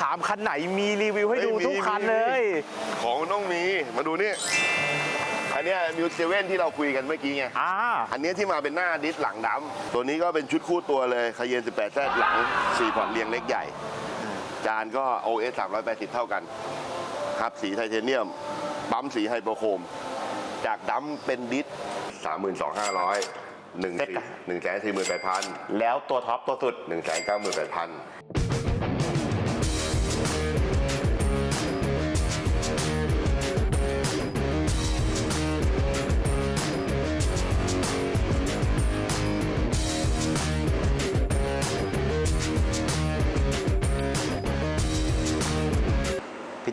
ถามคันไหนมีรีวิวให้ดูทุกคันเลยของต้องมีมาดูนี่อันนี้มิวเซเว่นที่เราคุยกันเมื่อกี้ไงอ,อันนี้ที่มาเป็นหน้าดิสหลังดำตัวนี้ก็เป็นชุดคู่ตัวเลยคาเยน 18แท้หลัง 4 พอร์ตเรียงเล็กใหญ่ จานก็ OS 380 เท่ากันครับสีไทเทเนียม ปั๊มสีไฮโปรโคมจากดำเป็นดิส32,500 1 4 1 4 8 0 0 0 แล้วตัวท็อปตัวสุด 1 9 8 0 0 0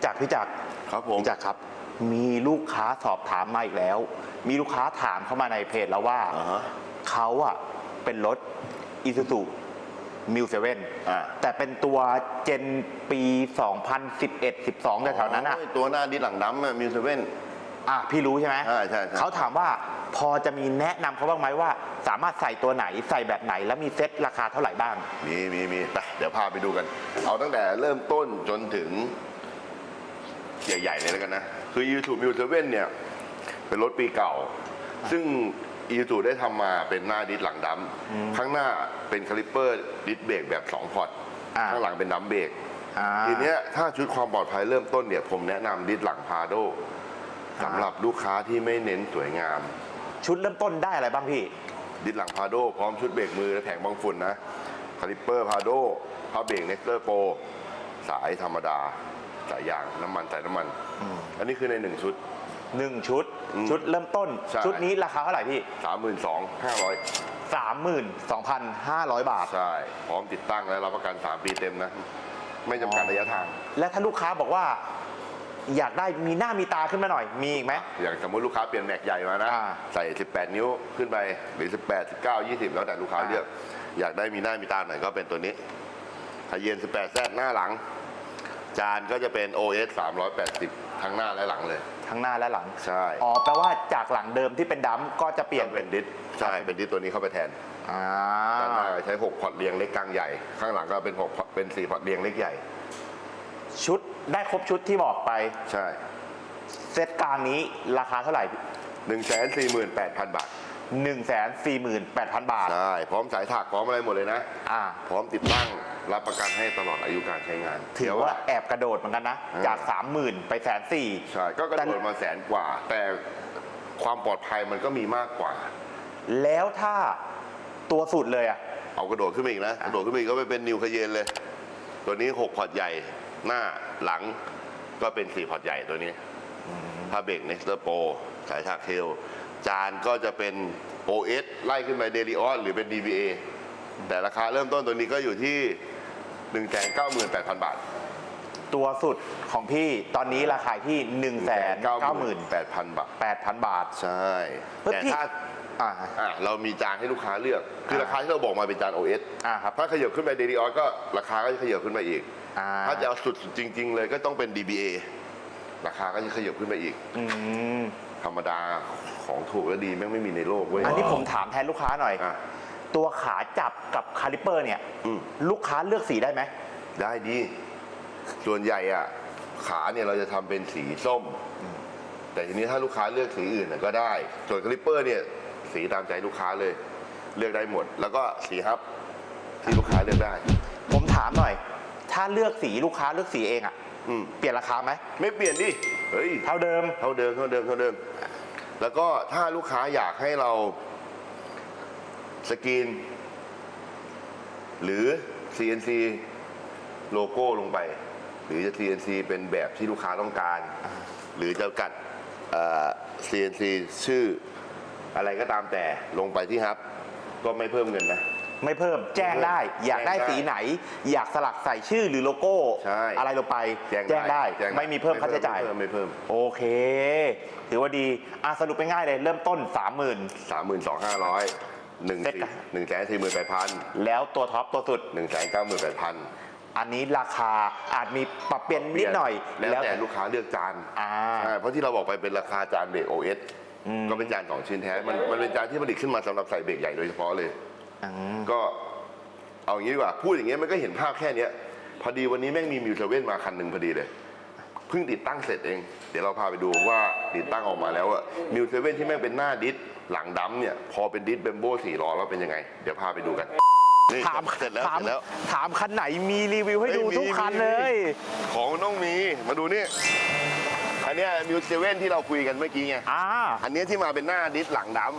พันพี่จักรพี่จักรครับผมพี่จักรครับ มีลูกค้าสอบถามมาอีกแล้ว มีลูกค้าถามเข้ามาในเพจแล้วว่าอ่าฮะ เขาอะเป็นรถอีซูซูมิวเซเว่นอ่า แต่เป็นตัวเจนปี 2011 12แถวๆนั้นอะ โยตัวหน้าดิสหลังดำมิวเซเว่น อะพี่รู้ใช่ไหมใช่ใช่ใช่ เขาถามว่าพอจะมีแนะนำเขาบ้างไหมว่า สามารถใส่ตัวไหนใส่แบบไหนแล้วมีเซ็ตราคาเท่าไหร่บ้าง มีมีมีไปเดี๋ยวพาไปดูกัน เอาตั้งแต่เริ่มต้นจนถึง ใหญ่ๆเลยแล้วกันนะ คือ YouTube m u 7เนี่ย เป็นรถปีเก่า ซึ่ง e 2ได้ทำมาเป็นหน้าดิสหลังดำข้างหน้าเป็นคาลิปเปอร์ดิสเบรกแบบ2พอร์ตอ่า ข้างหลังเป็นดัมเบรก อ่า ทีเนี้ยถ้าชุดความปลอดภัยเริ่มต้นเนี่ย ผมแนะนำดิสหลังพาโดสำหรับลูกค้าที่ไม่เน้นสวยงาม ชุดเริ่มต้นได้อะไรบ้างพี่ ดิสหลังพาโดพร้อมชุดเบรกมือและแผงบังฝุ่นนะคาลิปเปอร์พาโดผ้าเบรกเน็กเตอร์โปสายธรรมดา สายยางน้ำมันสายน้ำมัน อันนี้คือในหนึ่งชุด หนึ่งชุด อืมชุดเริ่มต้น ใช่ ชุดนี้ราคาเท่าไหร่พี่ สามหมื่นสองห้าร้อย32,500 บาท ใช่ พร้อมติดตั้งและรับประกัน 3 ปีเต็มนะ ไม่จำกัดระยะทาง และถ้าลูกค้าบอกว่า อยากได้มีหน้ามีตาขึ้นมาหน่อย มีอีกไหม อย่างสมมติลูกค้าเปลี่ยนแม็กใหญ่มานะ อ่าใส่ 18 นิ้วขึ้นไป หรือ 18 19 20 แล้วแต่ลูกค้าอ่า เลือก อยากได้มีหน้ามีตาหน่อยก็เป็นตัวนี้ทะเยน18แซดหน้าหลัง จานก็จะเป็น OS 380 ทั้งหน้าและหลังเลย ทั้งหน้าและหลัง ใช่ อ๋อ แปลว่าจากหลังเดิมที่เป็นดัมป์ก็จะเปลี่ยนเป็นดิสใช่ เป็นดิสตัวนี้เข้าไปแทนอ่าด้านหน้าใช้ 6 พอร์ตเรียงเล็กกลางใหญ่ ข้างหลังก็เป็น6พอร์ตเป็น4พอร์ตเรียงเล็กใหญ่ ชุดได้ครบชุดที่บอกไป ใช่ เซตกลางนี้ราคาเท่าไหร่ 148,000 บาท 148,000 บาท ใช่ พร้อมสายถักพร้อมอะไรหมดเลยนะ อ่า พร้อมติดตั้ง รับประกันให้ตลอดอายุการใช้งานถือเดี๋ยว่าแอบกระโดดเหมือนกันนะอ่าจาก 30,000 ไปแสนสี่ใช่ก็กระโดดมาแสนกว่า แต่ความปลอดภัยมันก็มีมากกว่า แล้วถ้าตัวสุดเลยอะเอากระโดดขึ้นมาอีกนะ กระโดดขึ้นมาอีกก็ไปเป็นนิวคาเยนเลย ตัวนี้ 6 พอร์ตใหญ่หน้าหลังก็เป็น 4 พอร์ตใหญ่ตัวนี้ถ้าเบรก Next Pro สายถักเทล จานก็จะเป็น OS ไล่ขึ้นไป d e l i o s หรือเป็น DBA แต่ราคาเริ่มต้นตัวนี้ก็อยู่ที่ 198,000 บาท ตัวสุดของพี่ตอนนี้ราคาที่1 9 9 198,000 บาท8,000บาท ใช่ เฮ้ยแต่พี่ ถ้าอ่า อะเรามีจานให้ลูกค้าเลือก คืออ่าราคาที่เราบอกมาเป็นจาน OS อ่าครับ ถ้าขยับขึ้นไป d e l i o s ก็ราคาก็จะขยับขึ้นมาอีก อ่าถ้าจะเอาสุดจริง ๆ เลยก็ต้องเป็น DBA ราคาก็จะขยับขึ้นไปอีก อืมธรรมดาของถูกและดีแม่งไม่มีในโลกเว้ย อันนี้ผมถามแทนลูกค้าหน่อย อะ ตัวขาจับกับคาลิปเปอร์เนี่ยอืม ลูกค้าเลือกสีได้ไหม ได้ดี ส่วนใหญ่อะ ขาเนี่ยเราจะทำเป็นสีส้ม แต่ทีนี้ถ้าลูกค้าเลือกสีอื่นน่ะก็ได้ ส่วนคลิปเปอร์เนี่ยสีตามใจลูกค้าเลย เลือกได้หมด แล้วก็สีฮับที่ลูกค้าเลือกได้ ผมถามหน่อย ถ้าเลือกสีลูกค้าเลือกสีเองอะอืม เปลี่ยนราคาไหมไม่เปลี่ยนดิ เฮ้ย เท่าเดิม เท่าเดิมเท่าเดิมเท่าเดิม แล้วก็ถ้าลูกค้าอยากให้เรา สกรีน หรือ CNC โลโก้ลงไป หรือจะ CNC เป็นแบบที่ลูกค้าต้องการ หรือจะกัดเอ่อ CNC ชื่ออะไรก็ตามแต่ลงไปที่ฮับ ก็ไม่เพิ่มเงินนะ ไม่เพิ่มแจ้งได้ อยากได้แจ้งได้สีไหน อยากสลักใส่ชื่อหรือโลโก้ ใช่ อะไรลงไปแจ้งได้แจ้งไม่มีเพิ่มค่าใช้จ่าย ไม่เพิ่มไม่เพิ่มโอเค ถือว่าดีอะสรุปไปง่ายเลย เริ่มต้น 30,000 สามหมื่นสองห้าร้อย หนึ่งเซ็ตสี่อะหนึ่งแสนสี่หมื่นแปดพันแล้วตัวท็อปตัวสุด หนึ่งแสนเก้าหมื่นแปดพันอันนี้ราคาอาจมีปรับเปลี่ยนนิดหน่อยแล้วแต่ลูกค้าเลือกจานอ่าใช่เพราะที่เราบอกไปเป็นราคาจานเบรก OS อืมก็เป็นจานสองชิ้นแท้ มันมันเป็นจานที่ผลิตขึ้นมาสำหรับใส่เบรกใหญ่โดยเฉพาะเลยอืมก็เอาอย่างนี้ดีกว่า พูดอย่างเงี้ยมันก็เห็นภาพแค่เนี้ย พอดีวันนี้แม่งมีมิวเซเว่นมาคันหนึ่งพอดีเลย เพิ่งติดตั้งเสร็จเอง เดี๋ยวเราพาไปดูว่าติดตั้งออกมาแล้วอะมิวเซเว่นที่แม่งเป็นหน้าดิสหลังดัมเนี่ย พอเป็นดิสเบมโบ้สี่ล้อแล้วเป็นยังไง เดี๋ยวพาไปดูกันนี่ถามเสร็จแล้วถามเสร็จแล้ว ถามคันไหนมีรีวิวให้ดูเฮ้ยมีทุกคันมีเลย ของมันต้องมีมาดูนี่อันเนี้ยมิวเซเว่นที่เราคุยกันเมื่อกี้ไงอ่า อันเนี้ยที่มาเป็นหน้าดิสหลังดัม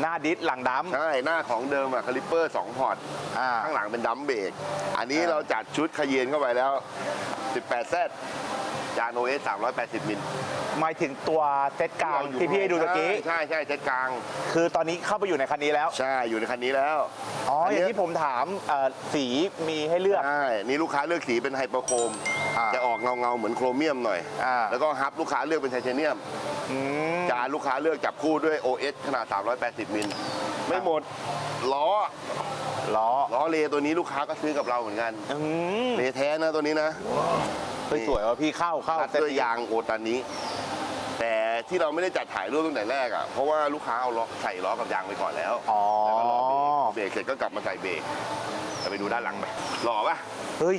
หน้าดิสหลังดัมใช่หน้าของเดิมอะคาลิปเปอร์2พอร์ตอ่า ข้างหลังเป็นดัมเบรกอันนี้อ่าเราจัดชุดขยเยนเข้าไปแล้ว 18 z จานโอเอส380 มิลหมายถึงตัวเซตกลางที่พี่ให้ดูตะกี้ ใช่ใช่ใช่เจ็ดกลาง คือตอนนี้เข้าไปอยู่ในคันนี้แล้ว ใช่อยู่ในคันนี้แล้ว อ๋ออันอเนี้ยย่างที่ผมถามเอ่อสีมีให้เลือก ใช่ นี่ลูกค้าเลือกสีเป็นไฮเปอร์โครมอ่าจะออกเงาเงาๆเหมือนโครเมียมหน่อยอ่าแล้วก็ฮับลูกค้าเลือกเป็นไทเทเนียมอืมจานลูกค้าเลือกจับคู่ด้วย OS ขนาด 380 มิลไม่หมดล้อล้อล้อเลตัวนี้ลูกค้าก็ซื้อกับเราเหมือนกันอืมเลแท้นะตัวนี้นะ เฮ้ยสวยว่ะพี่เข้าเข้าตัดเซ็ตด้วยนี้ยางโอตานี้แต่ที่เราไม่ได้จัดถ่ายรูปตั้งแต่แรกอะเพราะว่าลูกค้าเอาล้อใส่ล้อกับยางไปก่อนแล้วอ๋อแล้วก็รอเบรกเบรกเสร็จก็กลับมาใส่เบรกจะไปดูด้านหลังไปหล่อปะเฮ้ย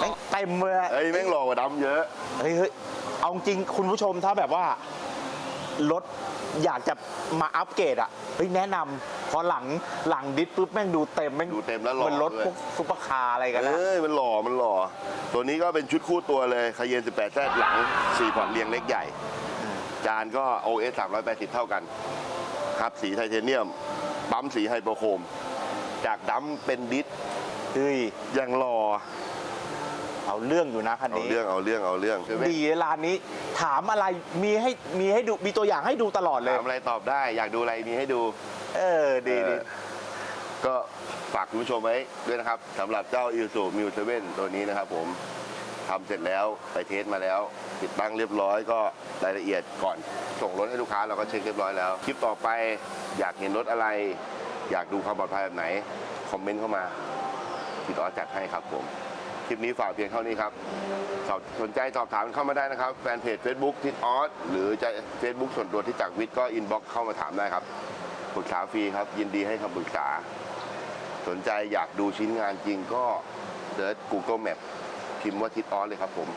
แม่งเต็มเลยอะเอ้ยแม่งหล่อกว่าดำเยอะ เฮ้ยเฮ้ยเอาจริงคุณผู้ชมถ้าแบบว่ารถ อยากจะมาอัปเกรดอะเฮ้ยแนะนำพอหลังหลังดิสปุ๊บแม่งดูเต็มแม่งดูเต็มแล้วหล่อมันรถด้วย พวกซุปเปอร์คาร์อะไรกันนะเอ้ยมันหล่อมันหล่อ ตัวนี้ก็เป็นชุดคู่ตัวเลยคาเยน 18แซดหลัง4พอร์ตเรียงเล็กใหญ่ จานก็ OS 380 เท่ากันครับสีไทเทเนียม ปั๊มสีไฮโปรโครม จากดำเป็นดิสเฮ้ยยังหล่อ เอาเรื่องอยู่นะคันเอานี้ เรื่องเอาเรื่องเอาเรื่องดีร้านนี้ ถามอะไรมีให้มีให้ดูมีตัวอย่างให้ดูตลอดเลย ถามอะไรตอบได้ อยากดูอะไรมีให้ดู เออดีดี เออก็ฝากคุณผู้ชมไว้ด้วยนะครับสำหรับเจ้า i s u m u 7ตัวนี้นะครับผมทำเสร็จแล้วไปเทสมาแล้ว ติดตั้งเรียบร้อยก็รายละเอียดก่อน ส่งรถให้ลูกค้าเราก็เช็คเรียบร้อยแล้ว คลิปต่อไปอยากเห็นรถอะไร อยากดูความปลอดภัยแบบไหน คอมเมนต์เข้ามาพี่ต่อจัดให้ครับผมค ลิปนี้ฝากเพียงเท่านี้ครับสอบสนใจสอบถามเข้ามาได้นะครับ แฟนเพจ Facebook ทิศออสหรือจะ Facebook ส่วนตัวที่จากวิทย์ก็อินบ็อกเข้ามาถามได้ครับปรึกษาฟรีครับ ยินดีให้คำปรึกษา สนใจอยากดูชิ้นงานจริงก็เสิร์ช Google Map พิมพ์ว่าทิศออสเลยครับผม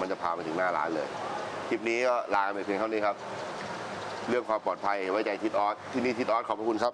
มันจะพาไปถึงหน้าร้านเลย คลิปนี้ก็ลาไปเพียงเท่านี้ครับ เรื่องความปลอดภัยไว้ใจทิศออสที่นี่ทิศออสขอบพระคุณครับ